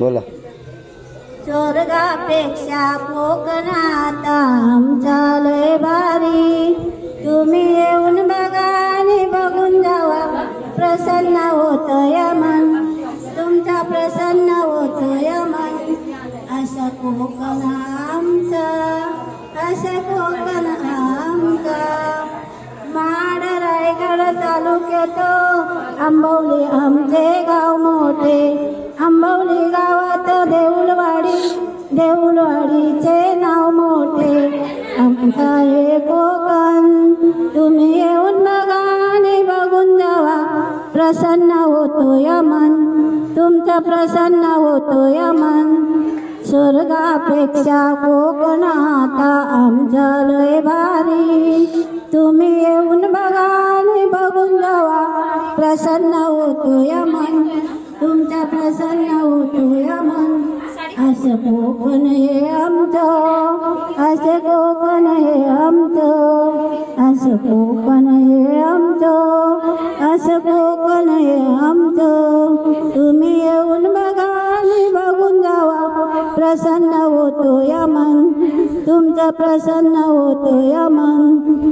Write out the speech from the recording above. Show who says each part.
Speaker 1: बोला.
Speaker 2: स्वर्गापेक्षा कोकणात आमचा लय भारी. तुम्ही येऊन बघा आणि बघून जावा. प्रसन्न होत मन. तुमचा प्रसन्न होत मन. असं कोकण आमचा असं कोकण आमचा. माड रायगड तालुक्यात आंबवली आमचे गाव मोठे. देवलवाडीचे नाव मोठे. आमचा हे कोकण तुम्ही येऊन बघा आणि बघून जावा. प्रसन्न होतो या मन तुमचं प्रसन्न होतो या मन. स्वर्गापेक्षा कोकणात आमचं लय भारी. तुम्ही येऊन बघा आणि बघून जावा. प्रसन्न होतो या मन तुमचा प्रसन्न होतो या मन. असं कोकण हे आमचं असं कोकण हे आमचं असं कोकण हे आमचं असं कोकण हे आमचं. तुम्ही येऊन बघा आणि बघून जावा. प्रसन्न होतो या मन तुमचं प्रसन्न होतो या मन.